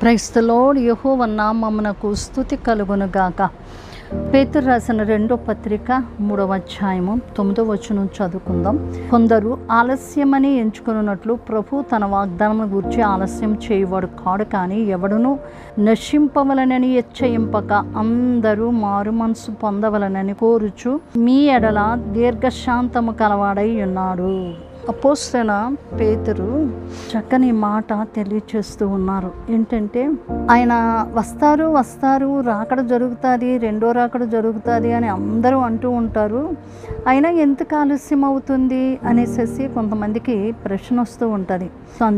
క్రైస్తలోడు యహోవ నామమునకు స్థుతి కలుగునుగాక. పేతురు రాసిన రెండో పత్రిక మూడవ అధ్యాయము తొమ్మిదో వచనం చదువుకుందాం. కొందరు ఆలస్యమని ఎంచుకున్నట్లు ప్రభు తన వాగ్దానం గురించి ఆలస్యం చేయవాడు కాడు కానీ ఎవడును నశింపవలనని హెచ్చయింపక అందరూ మారు మనసు పొందవలనని కోరుచు మీ ఎడల దీర్ఘశాంతము కలవాడై ఉన్నాడు. అపోస్తన పేతురు చక్కని మాట తెలియచేస్తూ ఉన్నారు. ఏంటంటే ఆయన వస్తారు వస్తారు రాకడ జరుగుతుంది రెండో రాకడ జరుగుతుంది అని అందరూ అంటూ ఉంటారు. అయినా ఎంత ఆలస్యం అవుతుంది అనేసి కొంతమందికి ప్రశ్న వస్తూ ఉంటుంది. సో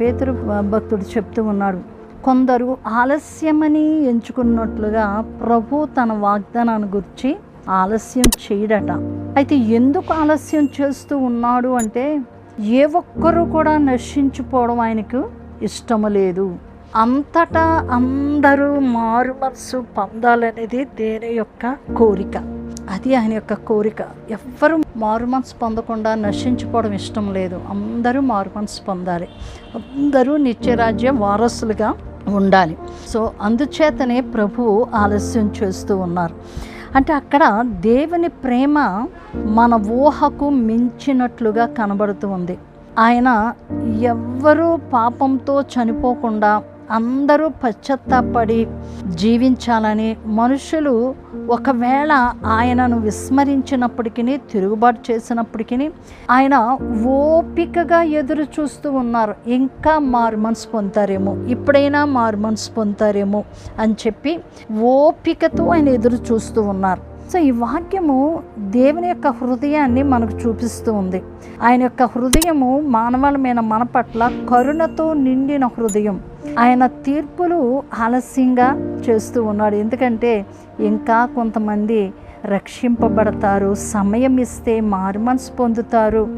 పేతురు భక్తుడు చెప్తూ ఉన్నాడు. కొందరు ఆలస్యమని ఎంచుకున్నట్లుగా ప్రభు తన వాగ్దానాన్ని గురించి ఆలస్యం చేయడట. అయితే ఎందుకు ఆలస్యం చేస్తూ ఉన్నాడు అంటే ఏ ఒక్కరూ కూడా నశించిపోవడం ఆయనకు ఇష్టము లేదు. అంతటా అందరూ మారు మనసు పొందాలనేది దేని యొక్క కోరిక. అది ఆయన యొక్క కోరిక. ఎవ్వరు మారు మనసు పొందకుండా నశించుకోవడం ఇష్టం లేదు. అందరూ మారు మనసు పొందాలి. అందరూ నిత్యరాజ్య వారసులుగా ఉండాలి. సో అందుచేతనే ప్రభువు ఆలస్యం చేస్తూ ఉన్నారు. అంటే అక్కడ దేవుని ప్రేమ మన ఊహకు మించినట్లుగా కనబడుతూ ఉంది. ఆయన ఎవ్వరూ పాపంతో చనిపోకుండా అందరూ పశ్చత్తాపడి జీవించాలని మనుషులు ఒకవేళ ఆయనను విస్మరించినప్పటికీ తిరుగుబాటు చేసినప్పటికీ ఆయన ఓపికగా ఎదురు చూస్తూ ఉన్నారు. ఇంకా మారు మనసు పొందుతారేమో ఇప్పుడైనా మారు మనసు పొందుతారేమో అని చెప్పి ఓపికతో ఆయన ఎదురు చూస్తూ ఉన్నారు. సో ఈ వాక్యము దేవుని యొక్క హృదయాన్ని మనకు చూపిస్తూ ఉంది. ఆయన యొక్క హృదయము మానవులమైన మన పట్ల కరుణతో నిండిన హృదయం. ఆయన తీర్పులు ఆలస్యంగా చేస్తూ ఉన్నాడు. ఎందుకంటే ఇంకా కొంతమంది రక్షింపబడతారు సమయం ఇస్తే మారుమనసు పొందుతారు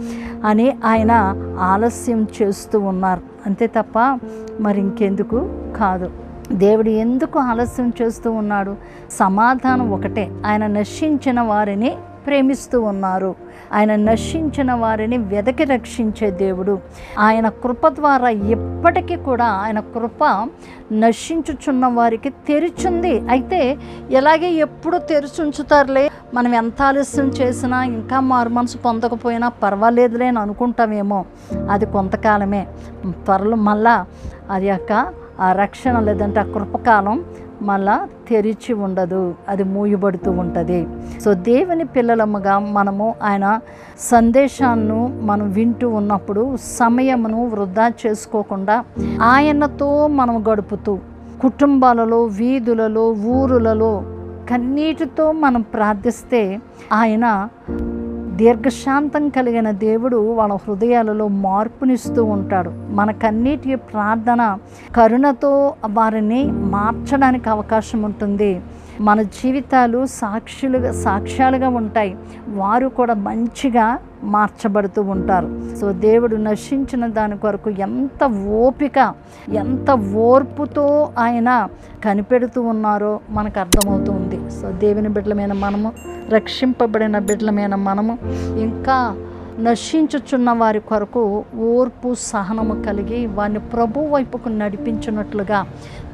అని ఆయన ఆలస్యం చేస్తూ ఉన్నారు. అంతే తప్ప మరి ఇంకెందుకు కాదు. దేవుడు ఎందుకు ఆలస్యం చేస్తూ ఉన్నాడు? సమాధానం ఒకటే. ఆయన నశించిన వారిని ప్రేమిస్తూ ఉన్నారు. ఆయన నశించిన వారిని వెదకి రక్షించే దేవుడు. ఆయన కృప ద్వారా ఎప్పటికీ కూడా ఆయన కృప నశించుచున్న వారికి తెరిచుంది. అయితే ఎలాగే ఎప్పుడు తెరిచి ఉంచుతారులే? మనం ఎంత ఆలస్యం చేసినా ఇంకా మారు మనసు పొందకపోయినా పర్వాలేదులే అని అనుకుంటామేమో. అది కొంతకాలమే. త్వరలో మళ్ళా అది యొక్క ఆ రక్షణ లేదంటే ఆ కృపకాలం మళ్ళా తెరిచి ఉండదు అది మూయబడుతూ ఉంటుంది. సో దేవుని పిల్లలముగా మనము ఆయన సందేశాన్ని మనం వింటూ ఉన్నప్పుడు సమయమును వృధా చేసుకోకుండా ఆయనతో మనం గడుపుతూ కుటుంబాలలో వీధులలో ఊరులలో కన్నీటితో మనం ప్రార్థిస్తే ఆయన దీర్ఘశాంతం కలిగిన దేవుడు వాళ్ళ హృదయాలలో మార్పునిస్తూ ఉంటాడు. మనకన్నిటి ప్రార్థన కరుణతో వారిని మార్చడానికి అవకాశం ఉంటుంది. మన జీవితాలు సాక్షులుగా సాక్ష్యాలుగా ఉంటాయి. వారు కూడా మంచిగా మార్చబడుతూ ఉంటారు. సో దేవుడు నశించిన దాని కొరకు ఎంత ఓపిక ఎంత ఓర్పుతో ఆయన కనిపెడుతూ ఉన్నారో మనకు అర్థమవుతుంది సో దేవుని బిడ్డలమైన మనము రక్షింపబడిన బిడ్డలమైన మనము ఇంకా నశించుచున్న వారి కొరకు ఓర్పు సహనము కలిగి వారిని ప్రభు వైపుకు నడిపించినట్లుగా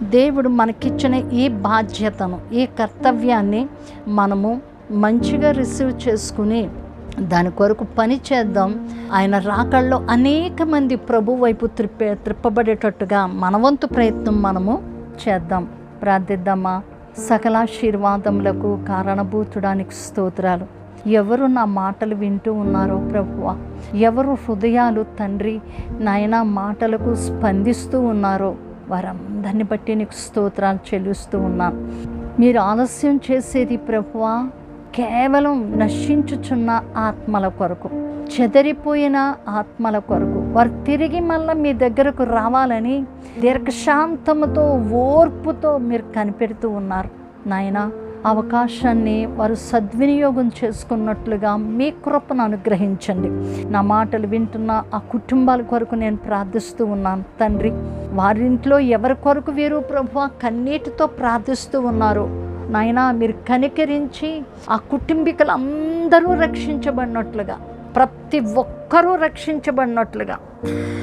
దేవుడు మనకిచ్చిన ఈ బాధ్యతను ఈ కర్తవ్యాన్ని మనము మంచిగా రిసీవ్ చేసుకుని దాని కొరకు పని చేద్దాం. ఆయన రాకల్లో అనేక మంది ప్రభు వైపు త్రిప్ప త్రిప్పబడేటట్టుగా మనవంతు ప్రయత్నం మనము చేద్దాం. ప్రార్థిద్దామా? సకలాశీర్వాదములకు కారణభూతుడానికి స్తోత్రాలు. ఎవరు నా మాటలు వింటూ ఉన్నారో ప్రభువ ఎవరు హృదయాలు తండ్రి నాయన మాటలకు స్పందిస్తూ ఉన్నారో వారందరిని బట్టి నీకు స్తోత్రాలు చెల్లిస్తూ ఉన్నాను. మీరు ఆలస్యం చేసేది ప్రభువ కేవలం నశించుచున్న ఆత్మల కొరకు. చెదరిపోయిన ఆత్మల కొరకు. వారు తిరిగి మళ్ళీ మీ దగ్గరకు రావాలని దీర్ఘశాంతముతో ఓర్పుతో మీరు కనిపెడుతూ ఉన్నారు. నాయన అవకాశాన్ని వారు సద్వినియోగం చేసుకున్నట్లుగా మీ కృపను అనుగ్రహించండి. నా మాటలు వింటున్న ఆ కుటుంబాల కొరకు నేను ప్రార్థిస్తూ ఉన్నాను. తండ్రి వారింట్లో ఎవరి కొరకు వీరు ప్రభు కన్నీటితో ప్రార్థిస్తూ ఉన్నారు నాయనా మీరు కనికరించి ఆ కుటుంబీకులు అందరూ రక్షించబడినట్లుగా ప్రతి ఒక్కరూ రక్షించబడినట్లుగా.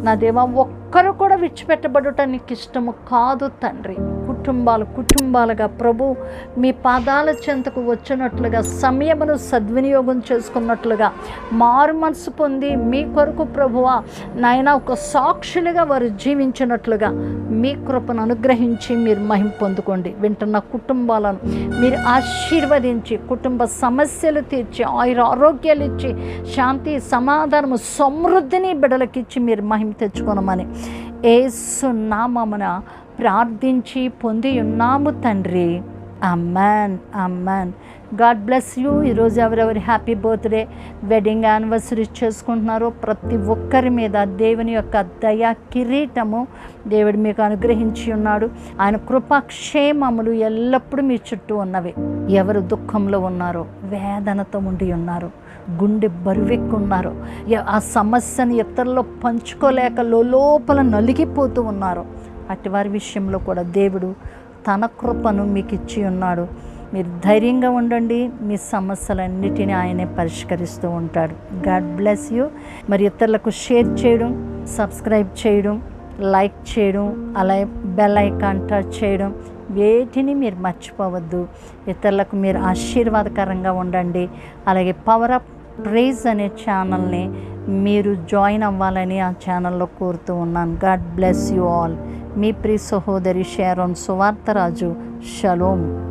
నా దేవా ఒక్కరు కూడా విడిచిపెట్టబడటానికి ఇష్టము కాదు తండ్రి. కుటుంబాలు కుటుంబాలుగా ప్రభు మీ పాదాల చెంతకు వచ్చినట్లుగా సమయమును సద్వినియోగం చేసుకున్నట్లుగా మారు మనసు పొంది మీ కొరకు ప్రభువా నాయన ఒక సాక్షులుగా వారు జీవించినట్లుగా మీ కృపను అనుగ్రహించి మీరు మహిం పొందుకోండి. వింటున్న కుటుంబాలను మీరు ఆశీర్వదించి కుటుంబ సమస్యలు తీర్చి ఆయుర ఆరోగ్యాలు ఇచ్చి శాంతి సమాధానము సమృద్ధిని బిడలకిచ్చి మీరు మహిమ తెచ్చుకోనమని ఏసు నామమున ప్రార్థించి పొంది ఉన్నాము తండ్రి. Amen amen god bless you ఈరోజు ఎవరెవరి హ్యాపీ బర్త్డే వెడ్డింగ్ యానివర్సరీ చేసుకుంటున్నారో ప్రతి ఒక్కరి మీద దేవుని యొక్క దయా కిరీటము దేవుడు మీకు అనుగ్రహించి ఉన్నాడు. ఆయన కృపాక్షేమములు ఎల్లప్పుడూ మీ చుట్టూ ఉన్నవి. ఎవరు దుఃఖంలో ఉన్నారో వేదనతో ఉండి ఉన్నారు గుండె బరువెక్కున్నారు ఆ సమస్యను ఇతరుల్లో పంచుకోలేక లోపల నలిగిపోతూ ఉన్నారు. అటువారి విషయంలో కూడా దేవుడు తన కృపను మీకు ఇచ్చి ఉన్నాడు. మీరు ధైర్యంగా ఉండండి. మీ సమస్యలన్నిటినీ ఆయనే పరిష్కరిస్తూ ఉంటాడు. God bless you. మరి ఇతరులకు షేర్ చేయడం సబ్స్క్రైబ్ చేయడం లైక్ చేయడం అలాగే బెల్ ఐకాన్ టచ్ చేయడం వేటిని మీరు మర్చిపోవద్దు. ఇతరులకు మీరు ఆశీర్వాదకరంగా ఉండండి. అలాగే పవర్ అప్ ప్రేజ్ అనే ఛానల్ని మీరు జాయిన్ అవ్వాలని ఆ ఛానల్లో కోరుతూ ఉన్నాను. God bless you all. మీ ప్రి సహోదరి షారోన్ సువార్తరాజు. షలోమ్